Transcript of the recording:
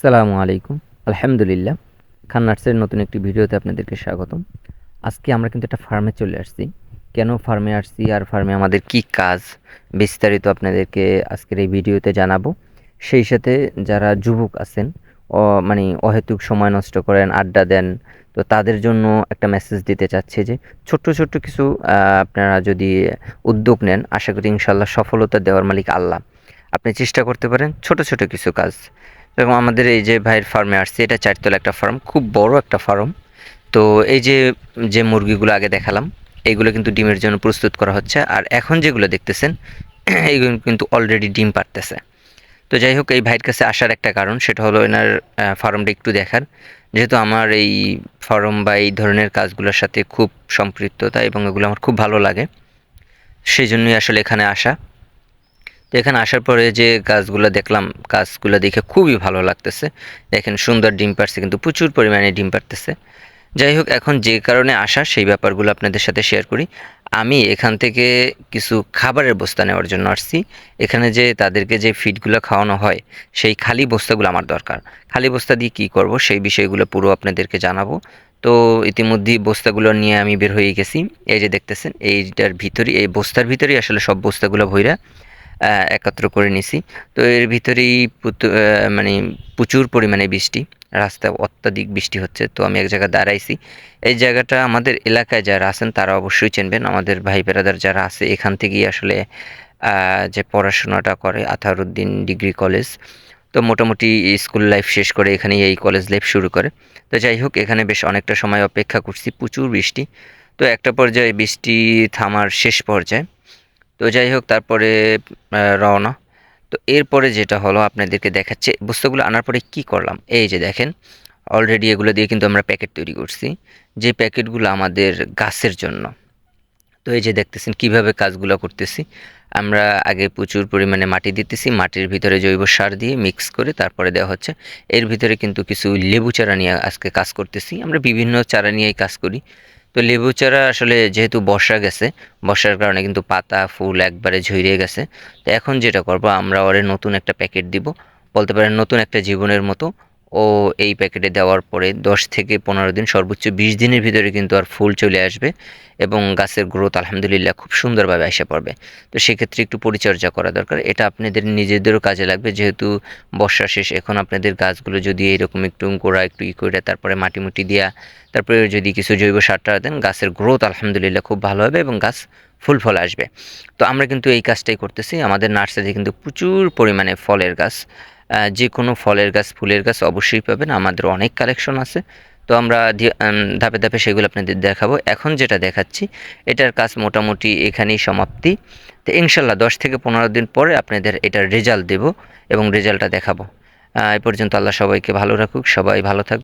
সালামু আলাইকুম। আলহামদুলিল্লাহ, খান নার্সের নতুন একটি ভিডিওতে আপনাদেরকে স্বাগতম। আজকে আমরা কিন্তু একটা ফার্মে চলে আসছি। কেন ফার্মে আসছি আর ফার্মে আমাদের কি কাজ, বিস্তারিত আপনাদেরকে আজকের এই ভিডিওতে জানাব। সেই সাথে যারা যুবক আছেন মানে অহেতুক সময় নষ্ট করেন, আড্ডা দেন, তো তাদের জন্য একটা মেসেজ দিতে চাচ্ছে যে, ছোট্ট ছোট্ট কিছু আপনারা যদি উদ্যোগ নেন, আশা করি ইনশাল্লাহ সফলতা দেওয়ার মালিক আল্লাহ। আপনি চেষ্টা করতে পারেন ছোট ছোট কিছু কাজ। যেরকম আমাদের এই যে ভাইয়ের ফার্মে আসছে, এটা চারতলা একটা ফার্ম খুব বড় একটা ফার্ম তো এই যে যে মুরগিগুলো আগে দেখালাম এইগুলো কিন্তু ডিমের জন্য প্রস্তুত করা হচ্ছে। আর এখন যেগুলো দেখতেছেন এইগুলো কিন্তু অলরেডি ডিম পারতেছে তো যাই হোক, এই ভাইয়ের কাছে আসার একটা কারণ, সেটা হলো এনার ফার্মটা একটু দেখার। যেহেতু আমার এই ফার্ম বা এই ধরনের কাজগুলোর সাথে খুব সম্পৃক্ততা এবং এগুলো আমার খুব ভালো লাগে, সেই জন্যই আসলে এখানে আসা। তো এখানে আসার পরে যে গাছগুলো দেখলাম, গাছগুলো দেখে খুবই ভালো লাগতেছে। দেখেন সুন্দর ডিম পারছে কিন্তু প্রচুর পরিমাণে ডিম পারতেছে যাই হোক, এখন যে কারণে আসা, সেই ব্যাপারগুলো আপনাদের সাথে শেয়ার করি। আমি এখান থেকে কিছু খাবারের বস্তা নেওয়ার জন্য আসছি। এখানে যে তাদেরকে যে ফিডগুলো খাওয়ানো হয়, সেই খালি বস্তাগুলো আমার দরকার। খালি বস্তা দিয়ে কী করব, সেই বিষয়গুলো পুরো আপনাদেরকে জানাব। তো ইতিমধ্যেই বস্তাগুলো নিয়ে আমি বের হয়ে গেছি। এই যে দেখতেছেন, এইটার ভিতরে, এই বস্তার ভিতরেই আসলে সব বস্তাগুলো ভইরা একত্র করে নিছি। তো এর ভিতরেই মানে প্রচুর পরিমাণে বৃষ্টি, রাস্তায় অত্যাধিক বৃষ্টি হচ্ছে, তো আমি এক জায়গায় দাঁড়াইছি। এই জায়গাটা আমাদের এলাকায় যারা আছেন, তারা অবশ্যই চিনবেন। আমাদের ভাই বেরাদার যারা আছে, এখান থেকেই আসলে যে পড়াশোনাটা করে আথারুদ্দিন ডিগ্রি কলেজ। তো মোটামুটি স্কুল লাইফ শেষ করে এখানেই এই কলেজ লাইফ শুরু করে। তো যাই হোক, এখানে বেশ অনেকটা সময় অপেক্ষা করছি, প্রচুর বৃষ্টি। তো একটা পর্যায়ে বৃষ্টি থামার শেষ পর্যায়ে তো যাই হোক, তারপরে রওনা। তো এরপরে যেটা হলো, আপনাদেরকে দেখাচ্ছে বস্তুগুলো আনার পরে কি করলাম। এই যে দেখেন অলরেডি এগুলো দিয়ে কিন্তু আমরা প্যাকেট তৈরি করছি, যে প্যাকেটগুলো আমাদের গাছের জন্য। তো এই যে দেখতেছেন, কীভাবে কাজগুলো করতেছি। আমরা আগে প্রচুর পরিমাণে মাটি দিতেছি, মাটির ভিতরে জৈব সার দিয়ে মিক্স করে তারপরে দেওয়া হচ্ছে। এর ভিতরে কিন্তু কিছু লেবু চারা নিয়ে আজকে কাজ করতেছি। আমরা বিভিন্ন চারা নিয়েই কাজ করি। তো লেবু চারা আসলে যেহেতু বর্ষা গেছে, বর্ষার কারণে কিন্তু পাতা, ফুল একবারে ঝরিয়ে গেছে। তো এখন যেটা করব, আমরা ওরে নতুন একটা প্যাকেট দিব, বলতে পারেন নতুন একটা জীবনের মতো। ও এই প্যাকেটে দেওয়ার পরে দশ থেকে পনেরো দিন, সর্বোচ্চ বিশ দিনের ভিতরে কিন্তু আর ফুল চলে আসবে এবং গাছের গ্রোথ আলহামদুলিল্লাহ খুব সুন্দরভাবে এসে পড়বে। তো সেক্ষেত্রে একটু পরিচর্যা করা দরকার। এটা আপনাদের নিজেদেরও কাজে লাগবে, যেহেতু বর্ষা শেষ, এখন আপনাদের গাছগুলো যদি এরকম একটু গোড়া একটু ই করে তারপরে মাটি মুটি দেওয়া তারপরে যদি কিছু জৈব সারটা দেন, গাছের গ্রোথ আলহামদুলিল্লাহ খুব ভালো হবে এবং গাছ ফুল ফল আসবে। তো আমরা কিন্তু এই কাজটাই করতেছি। আমাদের নার্সারি কিন্তু প্রচুর পরিমাণে ফলের গাছ যে কোনো ফলের গাছ, ফুলের গাছ অবশ্যই পাবেন। আমাদের অনেক কালেকশন আছে। তো আমরা ধাপে ধাপে সেগুলো আপনাদের দেখাবো। এখন যেটা দেখাচ্ছি, এটার কাজ মোটামুটি এখানেই সমাপ্তি। তো ইনশাল্লাহ দশ থেকে পনেরো দিন পরে আপনাদের এটার রেজাল্ট দেব এবং রেজাল্টটা দেখাবো। এ পর্যন্ত আল্লাহ সবাইকে ভালো রাখুক, সবাই ভালো থাকুক।